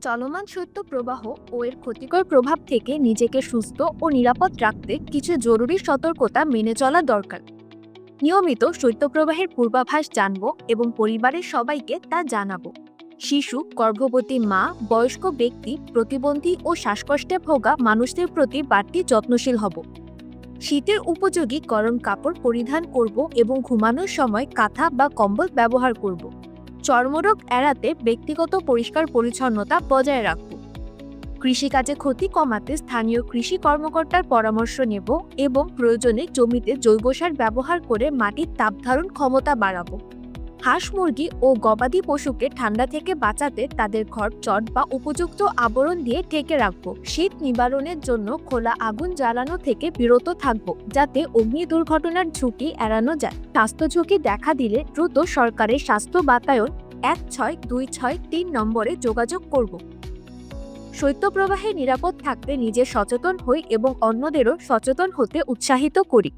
চলমান শৈত্য প্রবাহ ও এর ক্ষতিকর প্রভাব থেকে নিজেকে সুস্থ ও নিরাপদ রাখতে কিছু জরুরি সতর্কতা মেনে চলা দরকার। নিয়মিত শৈত্যপ্রবাহের পূর্বাভাস জানব এবং পরিবারের সবাইকে তা জানাব। শিশু, গর্ভবতী মা, বয়স্ক ব্যক্তি, প্রতিবন্ধী ও শ্বাসকষ্টে ভোগা মানুষদের প্রতি বাড়তি যত্নশীল হব। শীতের উপযোগী গরম কাপড় পরিধান করব এবং ঘুমানোর সময় কাঁথা বা কম্বল ব্যবহার করব। চর্মরোগ এড়াতে ব্যক্তিগত পরিষ্কার পরিচ্ছন্নতা বজায় রাখব কৃষিকাজে ক্ষতি কমাতে স্থানীয় কৃষি কর্মকর্তার পরামর্শ নেব এবং প্রয়োজনে জমিতে জৈব সার ব্যবহার করে মাটির তাপধারণ ক্ষমতা বাড়াবো। হাঁস মুরগি ও গবাদি পশুকে ঠান্ডা থেকে বাঁচাতে তাদের ঘর, চট বা উপযুক্ত আবরণ দিয়ে ঢেকে রাখব। শীত নিবারণের জন্য খোলা আগুন জ্বালানো থেকে বিরত থাকব, যাতে অগ্নি দুর্ঘটনার ঝুঁকি এড়ানো যায়। স্বাস্থ্য ঝুঁকি দেখা দিলে দ্রুত সরকারের স্বাস্থ্য বাতায়ন এক ছয় দুই ছয় তিন নম্বরে যোগাযোগ করব। শৈত্যপ্রবাহে নিরাপদ থাকতে নিজে সচেতন হই এবং অন্যদেরও সচেতন হতে উৎসাহিত করি।